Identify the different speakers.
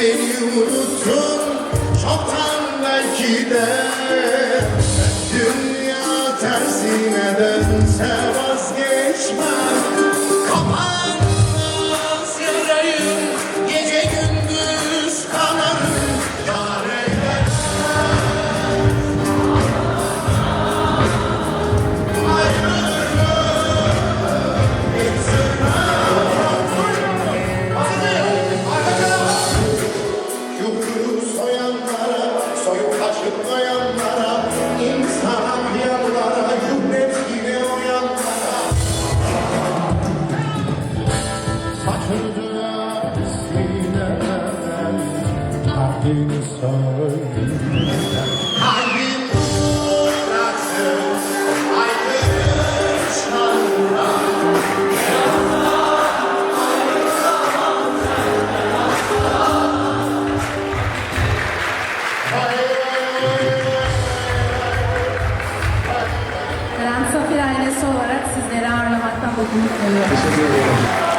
Speaker 1: Beni unuttun çoktan belki de. Dünya tersine dönse soyanlara, soyup kaçırmayanlara, insana kıyanlara, hürmet gibi uyanlara. Saçıldılar sineden, kalbini söyle.
Speaker 2: Ailesi olarak sizleri ağırlamaktan mutluluk duyuyorum.
Speaker 3: Teşekkür ederim.